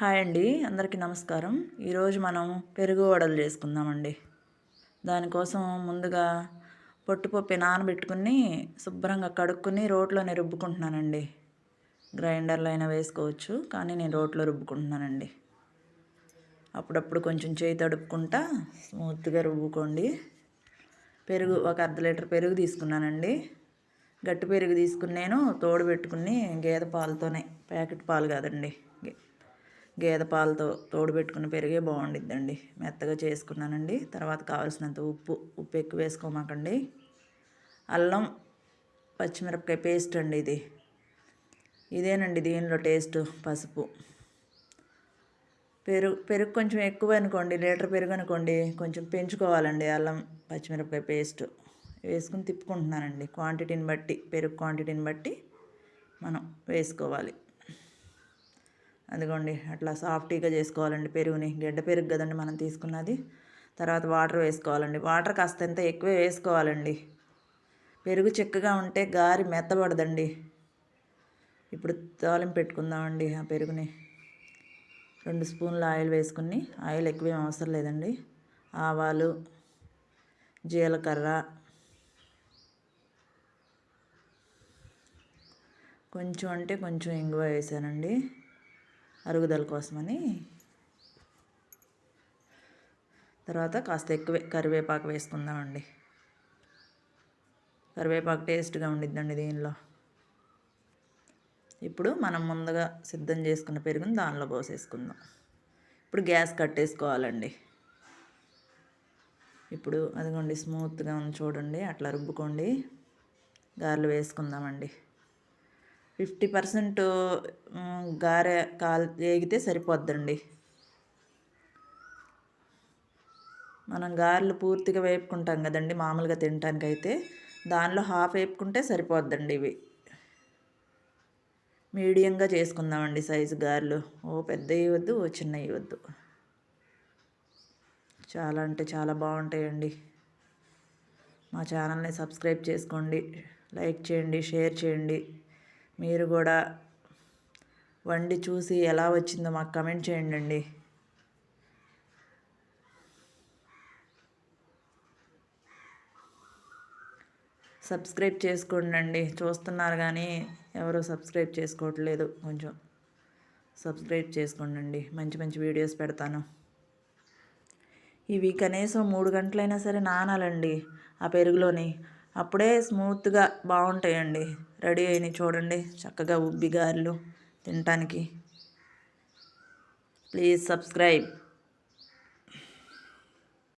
Hi అండి అందరికీ నమస్కారం. ఈరోజు మనం పెరుగు వడలు చేసుకుందామండి. దానికోసం ముందుగా పొట్టుపప్పు నానబెట్టుకుని శుభ్రంగా కడుక్కుని రోట్లోనే రుబ్బుకుంటున్నానండి. గ్రైండర్లో అయినా వేసుకోవచ్చు కానీ నేను రోట్లో రుబ్బుకుంటున్నానండి. అప్పుడప్పుడు కొంచెం చేయి తడుపుకుంటా స్మూత్గా రుబ్బుకోండి. పెరుగు ఒక అర్ధ లీటర్ పెరుగు తీసుకున్నానండి. గట్టి పెరుగు తీసుకుని నేను తోడు పెట్టుకుని గేదె పాలతోనే ప్యాకెట్ పాలు కాదండి. గేదె పాలతో తోడు పెట్టుకుని పెరిగే బాగుండిద్దండి. మెత్తగా చేసుకున్నానండి. తర్వాత కావాల్సినంత ఉప్పు ఉప్పు ఎక్కువ వేసుకోమాకండి. అల్లం పచ్చిమిరపకాయ పేస్ట్ అండి ఇది. ఇదేనండి దీనిలో టేస్ట్ పసుపు. పెరుగు పెరుగు కొంచెం ఎక్కువ అనుకోండి లీటర్ పెరుగు అనుకోండి కొంచెం పెంచుకోవాలండి అల్లం పచ్చిమిరపకాయ పేస్ట్. వేసుకుని తిప్పుకుంటున్నానండి. క్వాంటిటీని బట్టి పెరుగు క్వాంటిటీని బట్టి మనం వేసుకోవాలి. అదిగోండి అట్లా సాఫ్టీగా చేసుకోవాలండి పెరుగుని గడ్డ పెరుగు కదండి మనం తీసుకున్నది. తర్వాత వాటర్ వేసుకోవాలండి. వాటర్ కాస్త ఎంత ఎక్కువ వేసుకోవాలండి. పెరుగు చిక్కగా ఉంటే గారి మెత్తబడదండి. ఇప్పుడు తాలింపు పెట్టుకుందామండి ఆ పెరుగుని. రెండు స్పూన్ల ఆయిల్ వేసుకుని ఆయిల్ ఎక్కువ అవసరం లేదండి. ఆవాలు జీలకర్ర కొంచెం అంటే కొంచెం ఇంగువ వేసానండి. అరుగుదల కోసమని. తర్వాత కాస్త ఎక్కువే కరివేపాకు వేసుకుందామండి. కరివేపాకు టేస్ట్గా ఉండిద్దండి దీనిలో. ఇప్పుడు మనం ముందుగా సిద్ధం చేసుకున్న పెరుగుని దానిలో పోసేసుకుందాం. ఇప్పుడు గ్యాస్ కట్టేసుకోవాలండి. ఇప్పుడు అదిగోండి స్మూత్గా ఉంది చూడండి అట్లా రుబ్బుకోండి. గారెలు వేసుకుందామండి. ఫిఫ్టీ పర్సెంట్ గారె కాల్ వేగితే సరిపోద్దండి. మనం గారెలు పూర్తిగా వేపుకుంటాం కదండి మామూలుగా తినటానికైతే. దానిలో హాఫ్ వేపుకుంటే సరిపోద్దండి ఇవి. మీడియంగా చేసుకుందామండి సైజు గారెలు. ఓ పెద్ద ఇవ్వద్దు ఓ చిన్న ఇవ్వద్దు చాలా అంటే చాలా బాగుంటాయండి. మా ఛానల్ని సబ్స్క్రైబ్ చేసుకోండి లైక్ చేయండి షేర్ చేయండి. మీరు కూడా వండి చూసి ఎలా వచ్చిందో మాకు కమెంట్ చేయండి అండి సబ్స్క్రైబ్ చేసుకోండి అండి చూస్తున్నారు కానీ ఎవరు సబ్స్క్రైబ్ చేసుకోవట్లేదు. కొంచెం సబ్స్క్రైబ్ చేసుకోండి మంచి మంచి వీడియోస్ పెడతాను. ఇవి కనీసం మూడు గంటలైనా సరే నానాలండి ఆ పెరుగులోని. అప్పుడే స్మూత్గా బాగుంటాయండి. రెడీ అయినాయి చూడండి. చక్కగా ఉబ్బి గారెలు తినటానికి. Please subscribe.